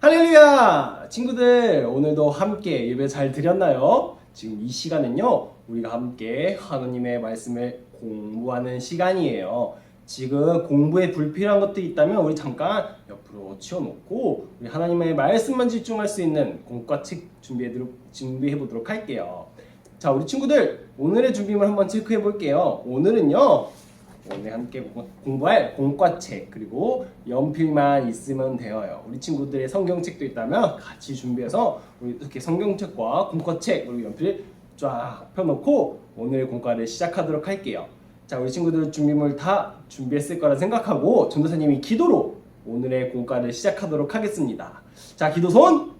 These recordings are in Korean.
할렐루야! 친구들, 오늘도 함께 예배 잘 드렸나요? 지금 이 시간은요, 우리가 함께 하나님의 말씀을 공부하는 시간이에요. 지금 공부에 불필요한 것들이 있다면 우리 잠깐 옆으로 치워놓고 우리 하나님의 말씀만 집중할 수 있는 공과 책 준비해 준비해 보도록 할게요. 자, 우리 친구들 오늘의 준비물 한번 체크해 볼게요. 오늘은요, 오늘 함께 공- 공부할 공과책 그리고 연필만 있으면 되어요. 우리 친구들의 성경책도 있다면 같이 준비해서 우리 이렇게 성경책과 공과책 그리고 연필 쫙 펴놓고 오늘 공과를 시작하도록 할게요. 자, 우리 친구들 준비물 다 준비했을 거라 생각하고 전도사님이 기도로 오늘의 공과를 시작하도록 하겠습니다. 자, 기도 손!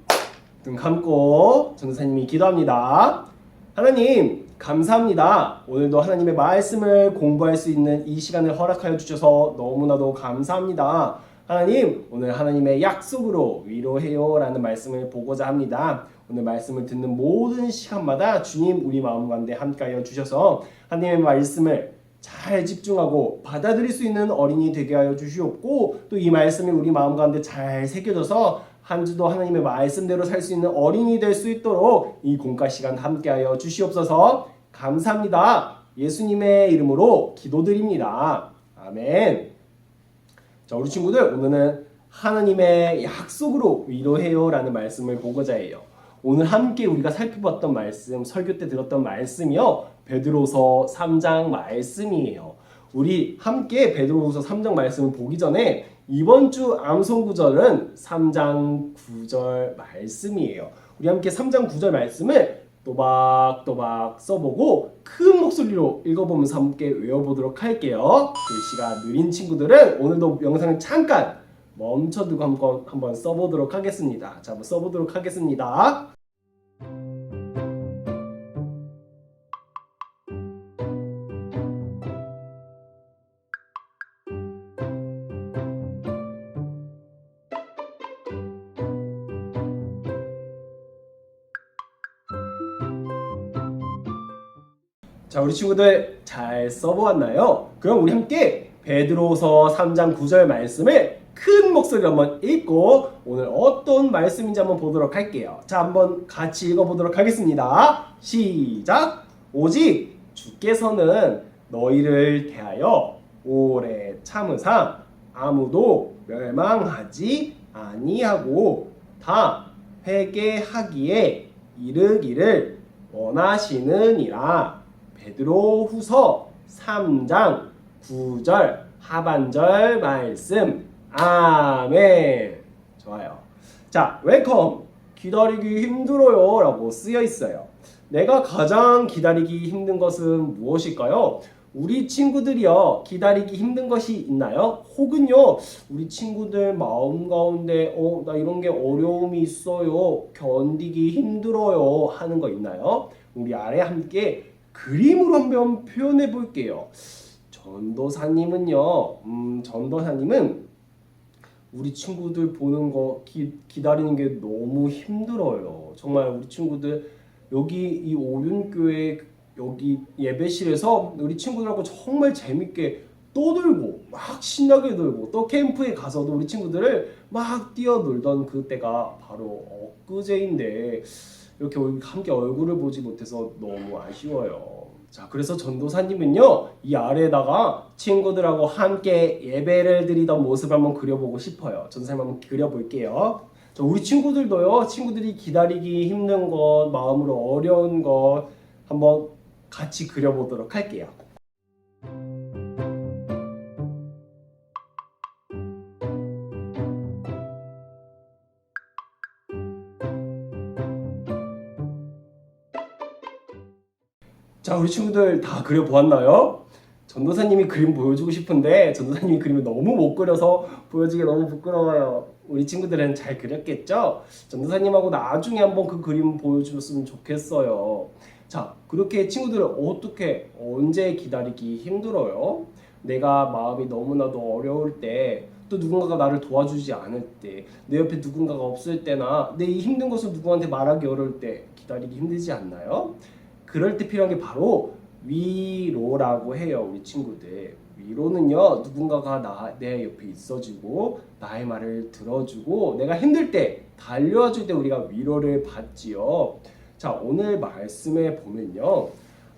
눈 감고 전도사님이 기도합니다. 하나님 감사합니다. 오늘도 하나님의 말씀을 공부할 수 있는 이 시간을 허락하여 주셔서 너무나도 감사합니다. 하나님 오늘 하나님의 약속으로 위로해요 라는 말씀을 보고자 합니다. 오늘 말씀을 듣는 모든 시간마다 주님 우리 마음 가운데 함께하여 주셔서 하나님의 말씀을 잘 집중하고 받아들일 수 있는 어린이 되게 하여 주시옵고 또 이 말씀이 우리 마음 가운데 잘 새겨져서 한 주도 하나님의 말씀대로 살 수 있는 어린이 될 수 있도록 이 공과 시간 함께하여 주시옵소서 감사합니다. 예수님의 이름으로 기도드립니다. 아멘. 자, 우리 친구들 오늘은 하나님의 약속으로 위로해요라는 말씀을 보고자 해요. 오늘 함께 우리가 살펴봤던 말씀, 설교 때 들었던 말씀이요. 베드로서 3장 말씀이에요. 우리 함께 베드로후서 3장 말씀을 보기 전에 이번 주 암송 구절은 3장 9절 말씀이에요. 우리 함께 3장 9절 말씀을 또박또박 써보고 큰 목소리로 읽어보면서 함께 외워보도록 할게요. 글씨가 느린 친구들은 오늘도 영상을 잠깐 멈춰두고 한번, 한번 써보도록 하겠습니다. 자, 한번 써보도록 하겠습니다. 자, 우리 친구들 잘 써보았나요? 그럼 우리 함께 베드로서 3장 9절 말씀을 큰 목소리로 한번 읽고 오늘 어떤 말씀인지 한번 보도록 할게요. 자, 한번 같이 읽어보도록 하겠습니다. 시작! 오직 주께서는 너희를 대하여 오래 참으사 아무도 멸망하지 아니하고 다 회개하기에 이르기를 원하시느니라. 베드로 후서 3장 9절 하반절 말씀. 아멘. 좋아요. 자, 웰컴. 기다리기 힘들어요. 라고 쓰여 있어요. 내가 가장 기다리기 힘든 것은 무엇일까요? 우리 친구들이요, 기다리기 힘든 것이 있나요? 혹은요, 우리 친구들 마음 가운데, 어, 나 이런 게 어려움이 있어요. 견디기 힘들어요. 하는 거 있나요? 우리 아래 함께 그림으로 한번 표현해 볼게요. 전도사님은요, 음, 전도사님은 우리 친구들 보는 거 기, 기다리는 게 너무 힘들어요. 정말 우리 친구들 여기 이 오륜교회 여기 예배실에서 우리 친구들하고 정말 재밌게 떠들고 막 신나게 놀고 또 캠프에 가서도 우리 친구들을 막 뛰어놀던 그때가 바로 엊그제인데 이렇게 얼- 함께 얼굴을 보지 못해서 너무 아쉬워요. 자, 그래서 전도사님은요, 이 아래에다가 친구들하고 함께 예배를 드리던 모습을 한번 그려보고 싶어요. 전도사님 한번 그려볼게요. 자, 우리 친구들도요, 친구들이 기다리기 힘든 것, 마음으로 어려운 것 한번 같이 그려보도록 할게요. 자, 우리 친구들 다 그려보았나요? 전도사님이 그림 보여주고 싶은데 전도사님이 그림을 너무 못 그려서 보여주기 너무 부끄러워요. 우리 친구들은 잘 그렸겠죠? 전도사님하고 나중에 한번 그 그림 보여줬으면 좋겠어요. 자, 그렇게 친구들은 어떻게 언제 기다리기 힘들어요? 내가 마음이 너무나도 어려울 때, 또 누군가가 나를 도와주지 않을 때, 내 옆에 누군가가 없을 때나 내 이 힘든 것을 누구한테 말하기 어려울 때 기다리기 힘들지 않나요? 그럴 때 필요한 게 바로 위로라고 해요, 우리 친구들. 위로는요, 누군가가 나, 내 옆에 있어주고, 나의 말을 들어주고, 내가 힘들 때, 달려와 줄때 우리가 위로를 받지요. 자, 오늘 말씀에 보면요.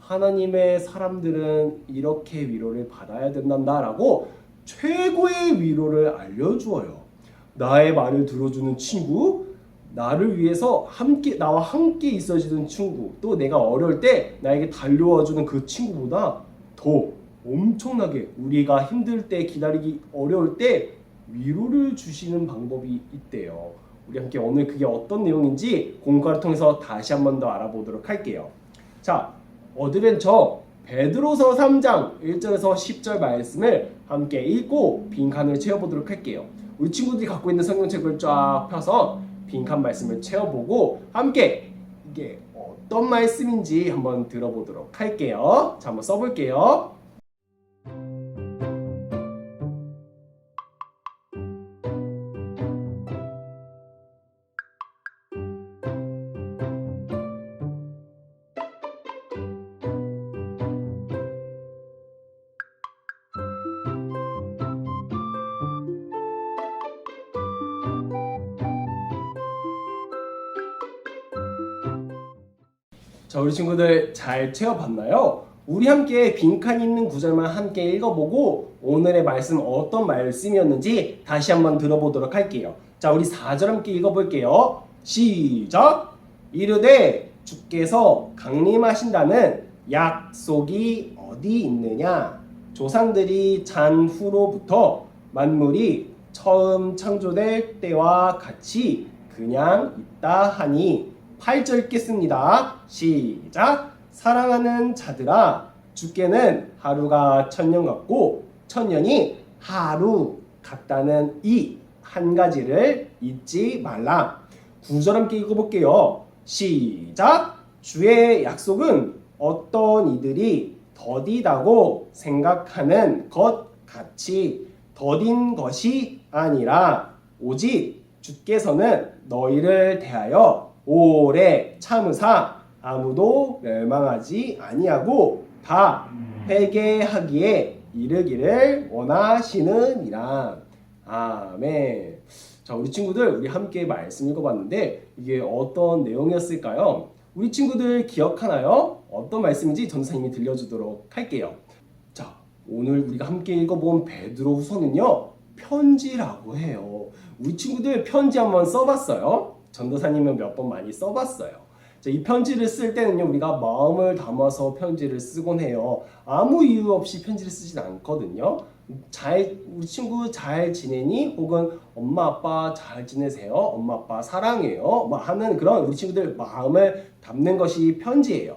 하나님의 사람들은 이렇게 위로를 받아야 된단다라고 최고의 위로를 알려주어요. 나의 말을 들어주는 친구, 나를 위해서 함께 나와 함께 있어주는 친구, 또 내가 어려울 때 나에게 달려와주는 그 친구보다 더 엄청나게 우리가 힘들 때 기다리기 어려울 때 위로를 주시는 방법이 있대요. 우리 함께 오늘 그게 어떤 내용인지 공과를 통해서 다시 한 번 더 알아보도록 할게요. 자, 어드벤처 베드로서 3장 1절에서 10절 말씀을 함께 읽고 빈칸을 채워보도록 할게요. 우리 친구들이 갖고 있는 성경책을 쫙 펴서 빈칸 말씀을 채워보고 함께 이게 어떤 말씀인지 한번 들어보도록 할게요. 자, 한번 써볼게요. 자, 우리 친구들 잘 채워봤나요? 우리 함께 빈칸 있는 구절만 함께 읽어보고 오늘의 말씀 어떤 말씀이었는지 다시 한번 들어보도록 할게요. 자, 우리 4절 함께 읽어볼게요. 시작! 이르되 주께서 강림하신다는 약속이 어디 있느냐? 조상들이 잔 후로부터 만물이 처음 창조될 때와 같이 그냥 있다 하니 8절 읽겠습니다. 시작. 사랑하는 자들아 주께는 하루가 천년 같고 천년이 하루 같다는 이 한 가지를 잊지 말라. 9절 함께 읽어볼게요. 시작. 주의 약속은 어떤 이들이 더디다고 생각하는 것 같이 더딘 것이 아니라 오직 주께서는 너희를 대하여 오래 참으사 아무도 멸망하지 아니하고 다 회개하기에 이르기를 원하시느니라. 아멘. 자, 우리 친구들 우리 함께 말씀 읽어봤는데 이게 어떤 내용이었을까요? 우리 친구들 기억하나요? 어떤 말씀인지 전사님이 들려주도록 할게요. 자, 오늘 우리가 함께 읽어본 베드로 후서는요 편지라고 해요. 우리 친구들 편지 한번 써봤어요? 전도사님은 몇 번 많이 써봤어요. 자, 이 편지를 쓸 때는요 우리가 마음을 담아서 편지를 쓰곤 해요. 아무 이유 없이 편지를 쓰진 않거든요. 잘 우리 친구 잘 지내니 혹은 엄마 아빠 잘 지내세요. 엄마 아빠 사랑해요. 뭐 하는 그런 우리 친구들 마음을 담는 것이 편지예요.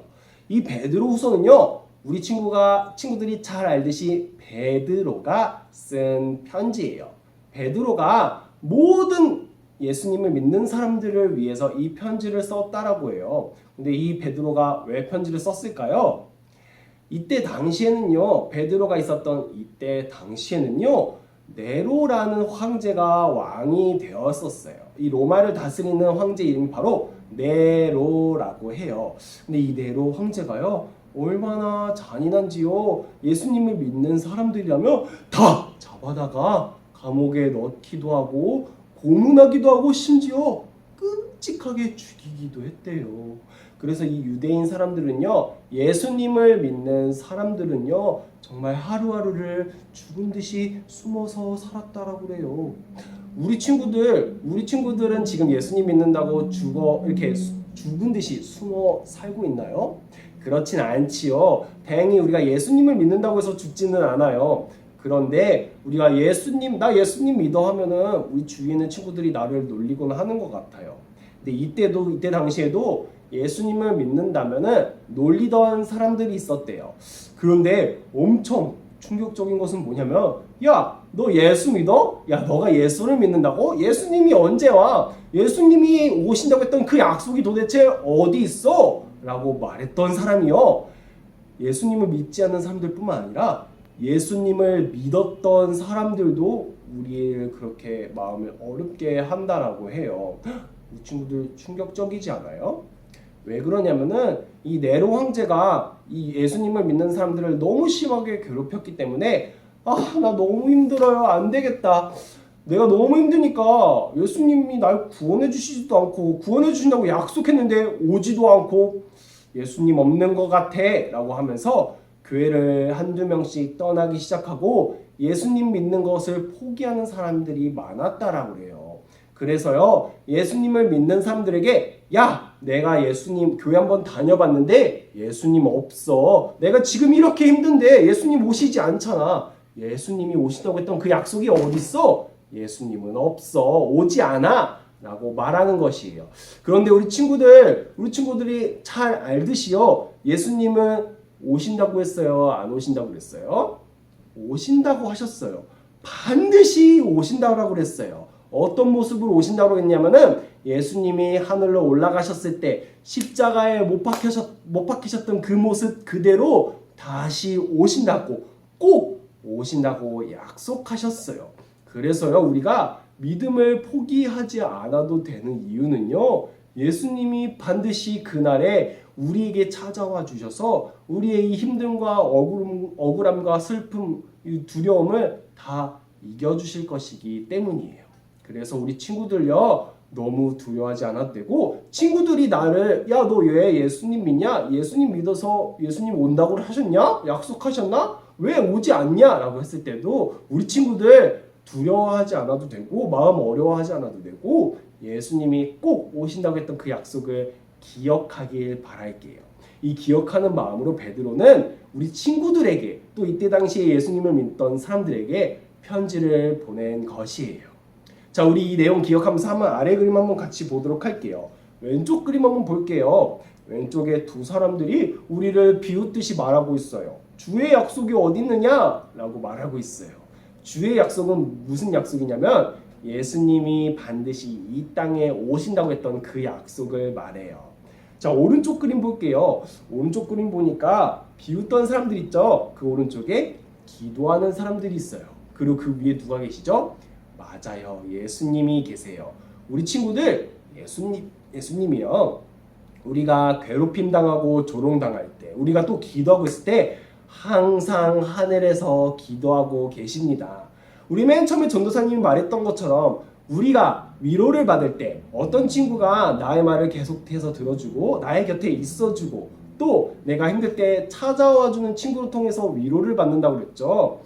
이 베드로후서는요 우리 친구가 친구들이 잘 알듯이 베드로가 쓴 편지예요. 베드로가 모든 예수님을 믿는 사람들을 위해서 이 편지를 썼다라고 해요. 근데 이 베드로가 왜 편지를 썼을까요? 이때 당시에는요, 베드로가 있었던 이때 당시에는요, 네로라는 황제가 왕이 되었었어요. 이 로마를 다스리는 황제 이름이 바로 네로라고 해요. 근데 이 네로 황제가요, 얼마나 잔인한지요. 예수님을 믿는 사람들이라면 다 잡아다가 감옥에 넣기도 하고 고문하기도 하고 심지어 끔찍하게 죽이기도 했대요. 그래서 이 유대인 사람들은요, 예수님을 믿는 사람들은요, 정말 하루하루를 죽은 듯이 숨어서 살았다라고 그래요. 우리 친구들, 우리 친구들은 지금 예수님 믿는다고 죽어 이렇게 수- 죽은 듯이 숨어 살고 있나요? 그렇진 않지요. 다행히 우리가 예수님을 믿는다고 해서 죽지는 않아요. 그런데 우리가 예수님 나 예수님 믿어 하면은 우리 주위에 있는 친구들이 나를 놀리거나 하는 것 같아요. 근데 이때도 이때 당시에도 예수님을 믿는다면은 놀리던 사람들이 있었대요. 그런데 엄청 충격적인 것은 뭐냐면 야 너 예수 믿어? 야 너가 예수를 믿는다고? 예수님이 언제 와? 예수님이 오신다고 했던 그 약속이 도대체 어디 있어? 라고 말했던 사람이요. 예수님을 믿지 않는 사람들뿐만 아니라 예수님을 믿었던 사람들도 우리를 그렇게 마음을 어렵게 한다라고 해요. 이 친구들 충격적이지 않아요? 왜 그러냐면은 이 네로 황제가 이 예수님을 믿는 사람들을 너무 심하게 괴롭혔기 때문에 아 나 너무 힘들어요 안 되겠다 내가 너무 힘드니까 예수님이 날 구원해 주시지도 않고 구원해 주신다고 약속했는데 오지도 않고 예수님 없는 것 같아 라고 하면서 교회를 한두 명씩 떠나기 시작하고 예수님 믿는 것을 포기하는 사람들이 많았다라고 그래요. 그래서요, 예수님을 믿는 사람들에게 야, 내가 예수님 교회 한번 다녀봤는데 예수님 없어. 내가 지금 이렇게 힘든데 예수님 오시지 않잖아. 예수님이 오신다고 했던 그 약속이 어딨어? 예수님은 없어. 오지 않아. 라고 말하는 것이에요. 그런데 우리 친구들, 우리 친구들이 잘 알듯이요. 예수님은 오신다고 했어요? 안 오신다고 그랬어요? 오신다고 하셨어요. 반드시 오신다고 그랬어요. 어떤 모습으로 오신다고 했냐면은 예수님이 하늘로 올라가셨을 때 십자가에 못 박히셨 못 박히셨던 그 모습 그대로 다시 오신다고 꼭 오신다고 약속하셨어요. 그래서요 우리가 믿음을 포기하지 않아도 되는 이유는요 예수님이 반드시 그날에 우리에게 찾아와 주셔서 우리의 이 힘듦과 억울함, 억울함과 슬픔, 이 두려움을 다 이겨주실 것이기 때문이에요. 그래서 우리 친구들요 너무 두려워하지 않아도 되고 친구들이 나를 야 너 왜 예수님 믿냐? 예수님 믿어서 예수님 온다고 하셨냐? 약속하셨나? 왜 오지 않냐?라고 했을 때도 우리 친구들 두려워하지 않아도 되고 마음 어려워하지 않아도 되고 예수님이 꼭 오신다고 했던 그 약속을 기억하길 바랄게요. 이 기억하는 마음으로 베드로는 우리 친구들에게 또 이때 당시에 예수님을 믿던 사람들에게 편지를 보낸 것이에요. 자, 우리 이 내용 기억하면서 한번 아래 그림 한번 같이 보도록 할게요. 왼쪽 그림 한번 볼게요. 왼쪽에 두 사람들이 우리를 비웃듯이 말하고 있어요. 주의 약속이 어디 있느냐라고 말하고 있어요. 주의 약속은 무슨 약속이냐면 예수님이 반드시 이 땅에 오신다고 했던 그 약속을 말해요. 자 오른쪽 그림 볼게요. 오른쪽 그림 보니까 비웃던 사람들 있죠. 그 오른쪽에 기도하는 사람들이 있어요. 그리고 그 위에 누가 계시죠? 맞아요. 예수님이 계세요. 우리 친구들 예수님 예수님이요. 우리가 괴롭힘 당하고 조롱 당할 때, 우리가 또 기도하고 있을 때 항상 하늘에서 기도하고 계십니다. 우리 맨 처음에 전도사님이 말했던 것처럼 우리가 위로를 받을 때 어떤 친구가 나의 말을 계속해서 들어주고 나의 곁에 있어주고 또 내가 힘들 때 찾아와주는 친구를 통해서 위로를 받는다고 그랬죠.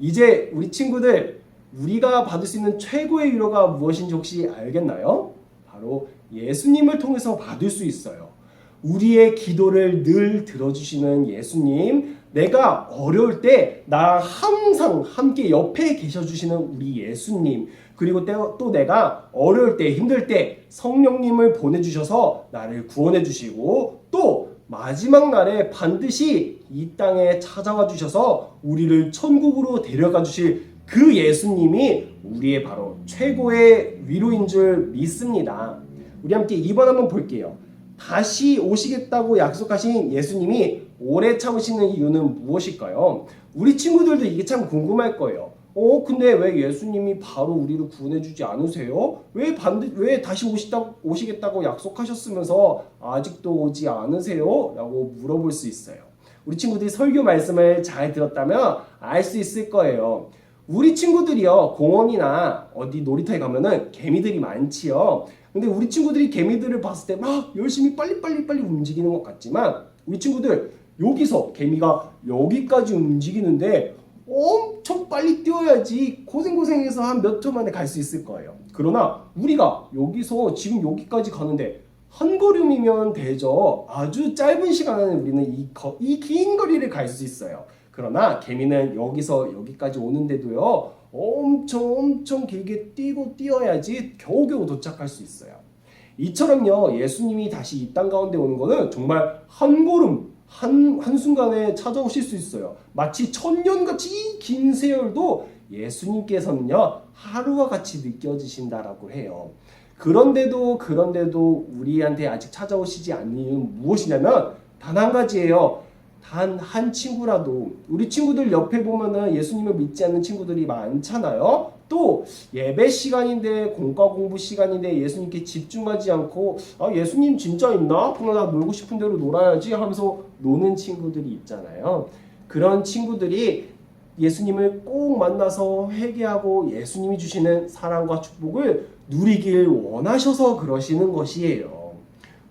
이제 우리 친구들 우리가 받을 수 있는 최고의 위로가 무엇인지 혹시 알겠나요? 바로 예수님을 통해서 받을 수 있어요. 우리의 기도를 늘 들어주시는 예수님, 내가 어려울 때 나 항상 함께 옆에 계셔주시는 우리 예수님, 그리고 또 내가 어려울 때, 힘들 때 성령님을 보내주셔서 나를 구원해 주시고 또 마지막 날에 반드시 이 땅에 찾아와 주셔서 우리를 천국으로 데려가 주실 그 예수님이 우리의 바로 최고의 위로인 줄 믿습니다. 우리 함께 2번 한번 볼게요. 다시 오시겠다고 약속하신 예수님이 오래 참으시는 이유는 무엇일까요? 우리 친구들도 이게 참 궁금할 거예요. 어, 근데 왜 예수님이 바로 우리를 구원해 주지 않으세요? 왜 반드, 왜 다시 오시다, 오시겠다고 약속하셨으면서 아직도 오지 않으세요? 라고 물어볼 수 있어요. 우리 친구들이 설교 말씀을 잘 들었다면 알 수 있을 거예요. 우리 친구들이요, 공원이나 어디 놀이터에 가면은 개미들이 많지요. 근데 우리 친구들이 개미들을 봤을 때 막 열심히 빨리 빨리 빨리 움직이는 것 같지만 우리 친구들 여기서 개미가 여기까지 움직이는데 엄청 빨리 뛰어야지 고생고생해서 한 몇 초 만에 갈 수 있을 거예요. 그러나 우리가 여기서 지금 여기까지 가는데 한 걸음이면 되죠. 아주 짧은 시간 안에 우리는 이 긴 거리를 갈 수 있어요. 그러나 개미는 여기서 여기까지 오는데도요. 엄청 엄청 길게 뛰고 뛰어야지 겨우겨우 도착할 수 있어요. 이처럼요. 예수님이 다시 이 땅 가운데 오는 거는 정말 한 걸음 한, 한순간에 찾아오실 수 있어요. 마치 천년같이 긴 세월도 예수님께서는요, 하루와 같이 느껴지신다라고 해요. 그런데도, 그런데도 우리한테 아직 찾아오시지 않는 이유는 무엇이냐면, 단 한 가지예요. 단 한 친구라도, 우리 친구들 옆에 보면은 예수님을 믿지 않는 친구들이 많잖아요. 또 예배 시간인데 공과 공부 시간인데 예수님께 집중하지 않고 아 예수님 진짜 있나? 그럼 나 놀고 싶은 대로 놀아야지 하면서 노는 친구들이 있잖아요. 그런 친구들이 예수님을 꼭 만나서 회개하고 예수님이 주시는 사랑과 축복을 누리길 원하셔서 그러시는 것이에요.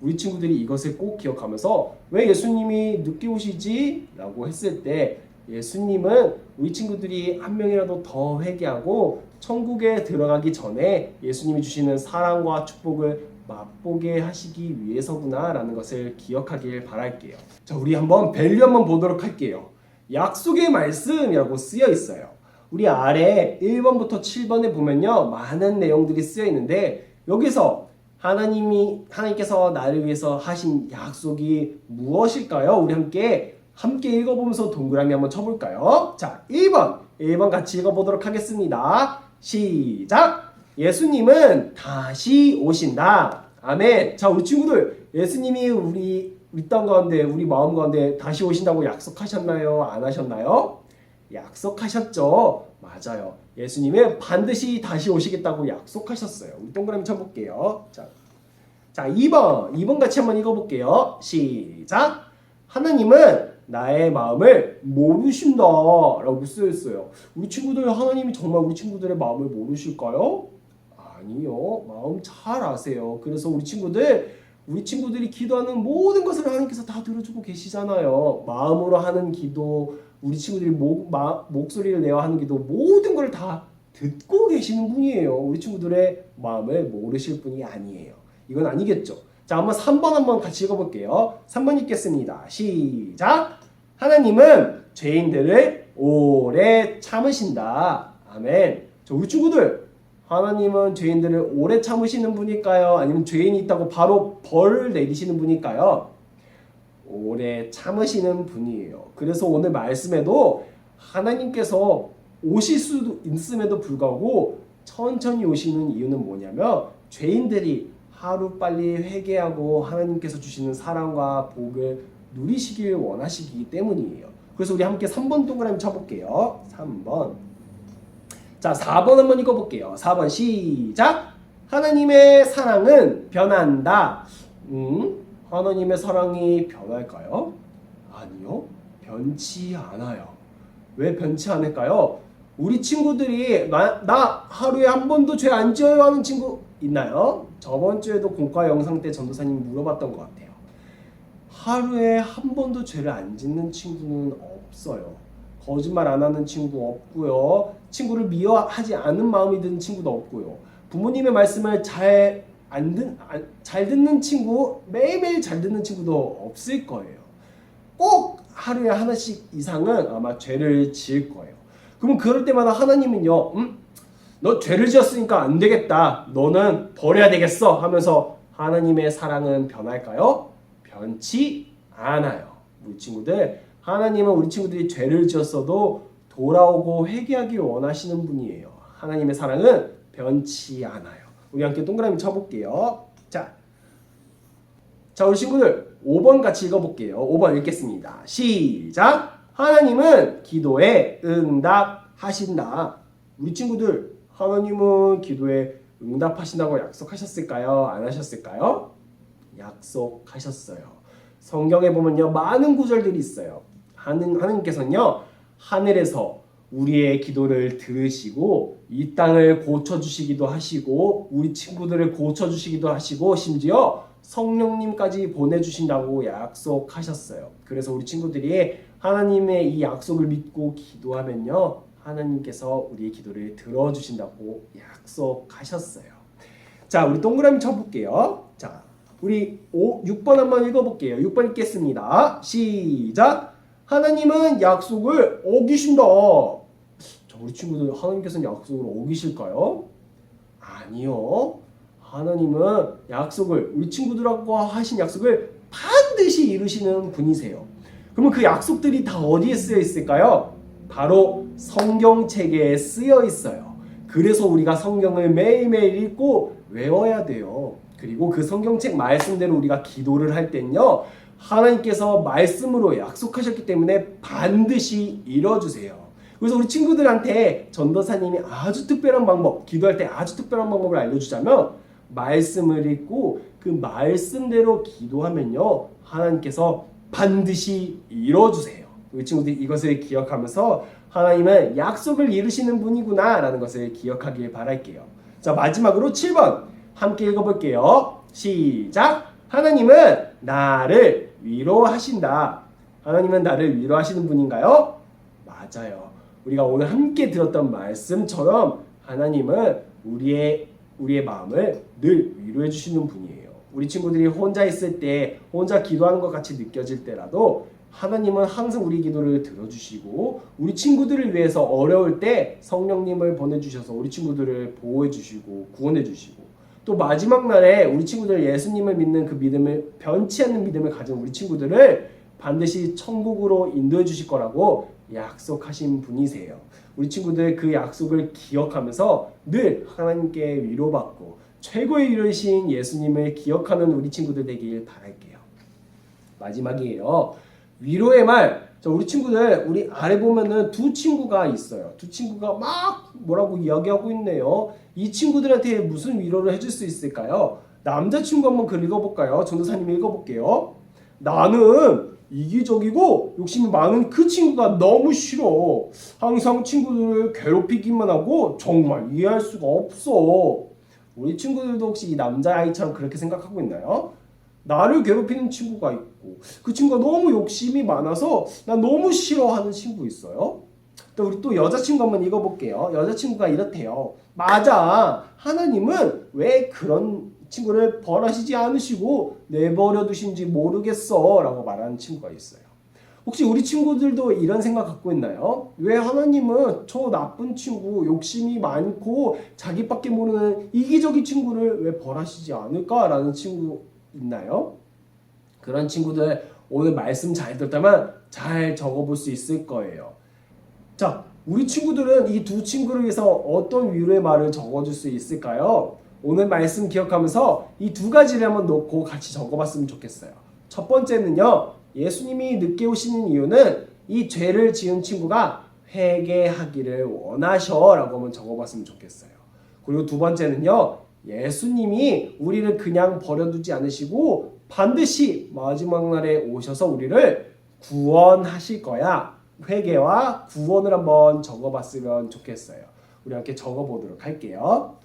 우리 친구들이 이것을 꼭 기억하면서 왜 예수님이 늦게 오시지? 라고 했을 때 예수님은 우리 친구들이 한 명이라도 더 회개하고 천국에 들어가기 전에 예수님이 주시는 사랑과 축복을 맛보게 하시기 위해서구나라는 것을 기억하길 바랄게요. 자, 우리 한번 밸류 한번 보도록 할게요. 약속의 말씀이라고 쓰여 있어요. 우리 아래 1번부터 7번에 보면요. 많은 내용들이 쓰여 있는데 여기서 하나님이 하나님께서 나를 위해서 하신 약속이 무엇일까요? 우리 함께 함께 읽어보면서 동그라미 한번 쳐볼까요? 자, 1번 1번 같이 읽어보도록 하겠습니다. 시작. 예수님은 다시 오신다. 아멘. 자, 우리 친구들 예수님이 우리 우리 땅 가운데 우리 마음 가운데 다시 오신다고 약속하셨나요? 안 하셨나요? 약속하셨죠. 맞아요. 예수님은 반드시 다시 오시겠다고 약속하셨어요. 우리 동그라미 쳐볼게요. 자, 자 2번 2번 같이 한번 읽어볼게요. 시작. 하나님은 나의 마음을 모르신다라고 쓰였어요. 우리 친구들 하나님이 정말 우리 친구들의 마음을 모르실까요? 아니요. 마음 잘 아세요. 그래서 우리 친구들 우리 친구들이 기도하는 모든 것을 하나님께서 다 들어주고 계시잖아요. 마음으로 하는 기도, 우리 친구들이 목, 마, 목소리를 내어 하는 기도, 모든 걸 다 듣고 계시는 분이에요. 우리 친구들의 마음을 모르실 분이 아니에요. 이건 아니겠죠. 자, 한번 3번 한번 같이 읽어볼게요. 3번 읽겠습니다. 시작! 하나님은 죄인들을 오래 참으신다. 아멘. 자, 우리 친구들, 하나님은 죄인들을 오래 참으시는 분일까요? 아니면 죄인이 있다고 바로 벌을 내리시는 분일까요? 오래 참으시는 분이에요. 그래서 오늘 말씀에도 하나님께서 오실 수도 있음에도 불구하고 천천히 오시는 이유는 뭐냐면 죄인들이 하루 빨리 회개하고 하나님께서 주시는 사랑과 복을 누리시길 원하시기 때문이에요. 그래서 우리 함께 3번 동그라미 쳐볼게요. 3번. 자, 4번 한번 읽어볼게요. 4번 시작. 하나님의 사랑은 변한다. 음, 하나님의 사랑이 변할까요? 아니요, 변치 않아요. 왜 변치 않을까요? 우리 친구들이 나, 나 하루에 한 번도 죄 안 지어요 하는 친구 있나요? 저번 주에도 공과 영상 때 전도사님이 물어봤던 것 같아요. 하루에 한 번도 죄를 안 짓는 친구는 없어요. 거짓말 안 하는 친구 없고요. 친구를 미워하지 않는 마음이 드는 친구도 없고요. 부모님의 말씀을 잘, 안 듣, 안, 잘 듣는 친구, 매일매일 잘 듣는 친구도 없을 거예요. 꼭 하루에 하나씩 이상은 아마 죄를 지을 거예요. 그럼 그럴 때마다 하나님은요, 음? 너 죄를 지었으니까 안 되겠다. 너는 버려야 되겠어. 하면서 하나님의 사랑은 변할까요? 변치 않아요. 우리 친구들, 하나님은 우리 친구들이 죄를 지었어도 돌아오고 회개하길 원하시는 분이에요. 하나님의 사랑은 변치 않아요. 우리 함께 동그라미 쳐볼게요. 자, 자 우리 친구들 5번 같이 읽어볼게요. 5번 읽겠습니다. 시작. 하나님은 기도에 응답하신다. 우리 친구들 하나님은 기도에 응답하신다고 약속하셨을까요? 안 하셨을까요? 약속하셨어요. 성경에 보면요 많은 구절들이 있어요. 하는 하나님께서는요 하늘에서 우리의 기도를 들으시고 이 땅을 고쳐 주시기도 하시고 우리 친구들을 고쳐 주시기도 하시고 심지어 성령님까지 보내 주신다고 약속하셨어요. 그래서 우리 친구들이 하나님의 이 약속을 믿고 기도하면요 하나님께서 우리의 기도를 들어 주신다고 약속하셨어요. 자, 우리 동그라미 쳐 볼게요. 자, 우리 5, 6번 한번 읽어볼게요. 6번 읽겠습니다. 시작. 하나님은 약속을 어기신다. 자, 우리 친구들 하나님께서는 약속을 어기실까요? 아니요. 하나님은 약속을 우리 친구들하고 하신 약속을 반드시 이루시는 분이세요. 그러면 그 약속들이 다 어디에 쓰여 있을까요? 바로 성경 책에 쓰여 있어요. 그래서 우리가 성경을 매일매일 읽고 외워야 돼요. 그리고 그 성경책 말씀대로 우리가 기도를 할 땐요. 하나님께서 말씀으로 약속하셨기 때문에 반드시 이뤄주세요. 그래서 우리 친구들한테 전도사님이 아주 특별한 방법, 기도할 때 아주 특별한 방법을 알려주자면 말씀을 읽고 그 말씀대로 기도하면요 하나님께서 반드시 이뤄주세요. 우리 친구들이 이것을 기억하면서 하나님은 약속을 이루시는 분이구나라는 것을 기억하길 바랄게요. 자 마지막으로 7번 함께 읽어볼게요. 시작. 하나님은 나를 위로하신다. 하나님은 나를 위로하시는 분인가요? 맞아요. 우리가 오늘 함께 들었던 말씀처럼 하나님은 우리의 우리의 마음을 늘 위로해 주시는 분이에요. 우리 친구들이 혼자 있을 때 혼자 기도하는 것 같이 느껴질 때라도 하나님은 항상 우리 기도를 들어주시고 우리 친구들을 위해서 어려울 때 성령님을 보내주셔서 우리 친구들을 보호해 주시고 구원해 주시고 또 마지막 날에 우리 친구들 예수님을 믿는 그 믿음을 변치 않는 믿음을 가진 우리 친구들을 반드시 천국으로 인도해 주실 거라고 약속하신 분이세요. 우리 친구들 그 약속을 기억하면서 늘 하나님께 위로받고 최고의 위로이신 예수님을 기억하는 우리 친구들 되길 바랄게요. 마지막이에요. 위로의 말. 자, 우리 친구들 우리 아래 보면은 두 친구가 있어요. 두 친구가 막 뭐라고 이야기하고 있네요. 이 친구들한테 무슨 위로를 해줄 수 있을까요? 남자 친구 한번 글 읽어볼까요? 전도사님 읽어볼게요. 나는 이기적이고 욕심이 많은 그 친구가 너무 싫어. 항상 친구들을 괴롭히기만 하고 정말 이해할 수가 없어. 우리 친구들도 혹시 이 남자아이처럼 그렇게 생각하고 있나요? 나를 괴롭히는 친구가 있고 그 친구가 너무 욕심이 많아서 나 너무 싫어하는 친구 있어요. 또 우리 또 여자친구 한번 읽어볼게요. 여자친구가 이렇대요. 맞아. 하나님은 왜 그런 친구를 벌하시지 않으시고 내버려 두신지 모르겠어 라고 말하는 친구가 있어요. 혹시 우리 친구들도 이런 생각 갖고 있나요? 왜 하나님은 저 나쁜 친구, 욕심이 많고 자기밖에 모르는 이기적인 친구를 왜 벌하시지 않을까라는 친구 있나요? 그런 친구들 오늘 말씀 잘 듣다면 잘 적어볼 수 있을 거예요. 자, 우리 친구들은 이 두 친구를 위해서 어떤 위로의 말을 적어줄 수 있을까요? 오늘 말씀 기억하면서 이 두 가지를 한번 놓고 같이 적어봤으면 좋겠어요. 첫 번째는요, 예수님이 늦게 오시는 이유는 이 죄를 지은 친구가 회개하기를 원하셔라고 한번 적어봤으면 좋겠어요. 그리고 두 번째는요, 예수님이 우리를 그냥 버려두지 않으시고 반드시 마지막 날에 오셔서 우리를 구원하실 거야. 회개와 구원을 한번 적어봤으면 좋겠어요. 우리 함께 적어보도록 할게요.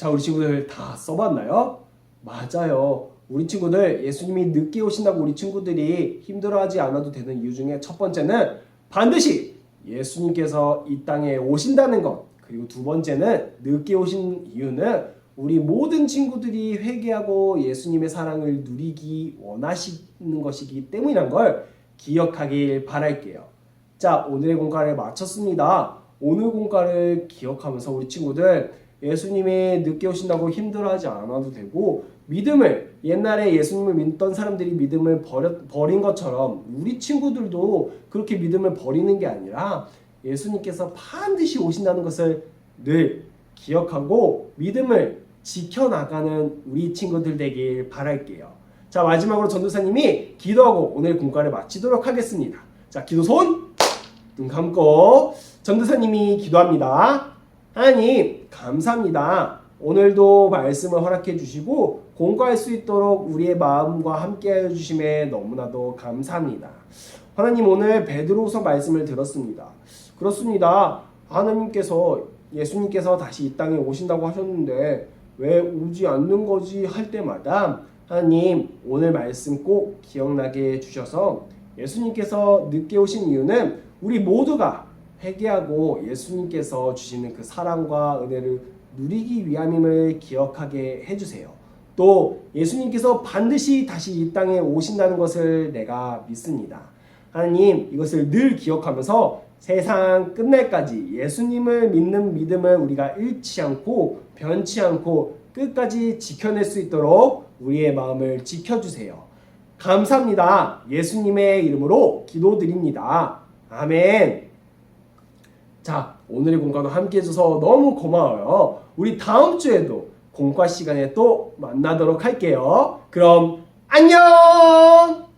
자, 우리 친구들 다 써봤나요? 맞아요. 우리 친구들 예수님이 늦게 오신다고 우리 친구들이 힘들어하지 않아도 되는 이유 중에 첫 번째는 반드시 예수님께서 이 땅에 오신다는 것. 그리고 두 번째는 늦게 오신 이유는 우리 모든 친구들이 회개하고 예수님의 사랑을 누리기 원하시는 것이기 때문이란 걸 기억하길 바랄게요. 자, 오늘의 공과를 마쳤습니다. 오늘 공과를 기억하면서 우리 친구들 예수님이 늦게 오신다고 힘들어하지 않아도 되고 믿음을 옛날에 예수님을 믿던 사람들이 믿음을 버려, 버린 것처럼 우리 친구들도 그렇게 믿음을 버리는 게 아니라 예수님께서 반드시 오신다는 것을 늘 기억하고 믿음을 지켜나가는 우리 친구들 되길 바랄게요. 자 마지막으로 전도사님이 기도하고 오늘 공과를 마치도록 하겠습니다. 자 기도 손 눈 감고 전도사님이 기도합니다. 하나님 감사합니다. 오늘도 말씀을 허락해 주시고 공부할 수 있도록 우리의 마음과 함께 해 주심에 너무나도 감사합니다. 하나님 오늘 베드로서 말씀을 들었습니다. 그렇습니다. 하나님께서 예수님께서 다시 이 땅에 오신다고 하셨는데 왜 오지 않는 거지 할 때마다 하나님 오늘 말씀 꼭 기억나게 해 주셔서 예수님께서 늦게 오신 이유는 우리 모두가 회개하고 예수님께서 주시는 그 사랑과 은혜를 누리기 위함임을 기억하게 해주세요. 또 예수님께서 반드시 다시 이 땅에 오신다는 것을 내가 믿습니다. 하나님 이것을 늘 기억하면서 세상 끝날까지 예수님을 믿는 믿음을 우리가 잃지 않고 변치 않고 끝까지 지켜낼 수 있도록 우리의 마음을 지켜주세요. 감사합니다. 예수님의 이름으로 기도드립니다. 아멘. 자, 오늘의 공과도 함께 해줘서 너무 고마워요. 우리 다음 주에도 공과 시간에 또 만나도록 할게요. 그럼 안녕!